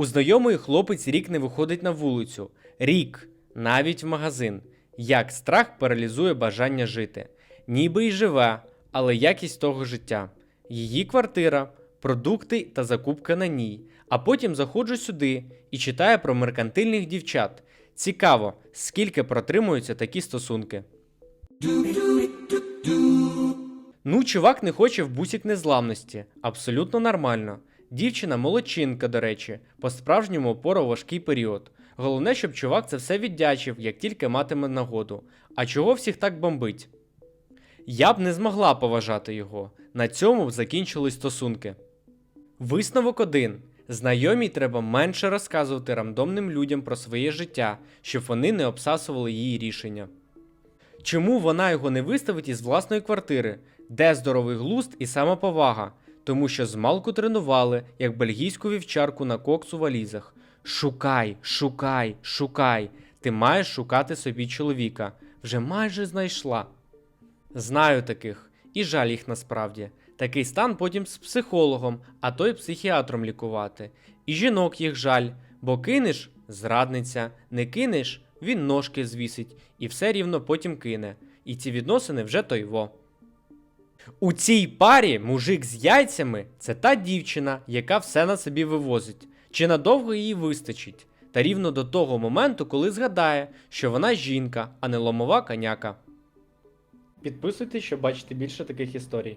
У знайомої хлопець рік не виходить на вулицю. Рік, навіть в магазин. Як страх паралізує бажання жити. Ніби й живе, але якість того життя. Її квартира, продукти та закупка на ній. А потім заходжу сюди і читаю про меркантильних дівчат. Цікаво, скільки протримуються такі стосунки. Ну, чувак не хоче в бусік незламності. Абсолютно нормально. Дівчина молодчинка, до речі, по-справжньому опора важкий період. Головне, щоб чувак це все віддячив, як тільки матиме нагоду. А чого всіх так бомбить? Я б не змогла поважати його. На цьому б закінчились стосунки. Висновок 1. Знайомій треба менше розказувати рандомним людям про своє життя, щоб вони не обсасували її рішення. Чому вона його не виставить із власної квартири? Де здоровий глузд і самоповага? Тому що змалку тренували, як бельгійську вівчарку на коксу валізах. Шукай, шукай, шукай. Ти маєш шукати собі чоловіка. Вже майже знайшла. Знаю таких, і жаль їх насправді. Такий стан потім з психологом, а то й психіатром лікувати. І жінок їх жаль, бо кинеш зрадниця, не кинеш, він ножки звісить, і все рівно потім кине. І ці відносини вже тойво. У цій парі мужик з яйцями це та дівчина, яка все на собі вивозить, чи надовго їй вистачить, та рівно до того моменту, коли згадає, що вона жінка, а не ломова коняка. Підписуйтесь, щоб бачити більше таких історій.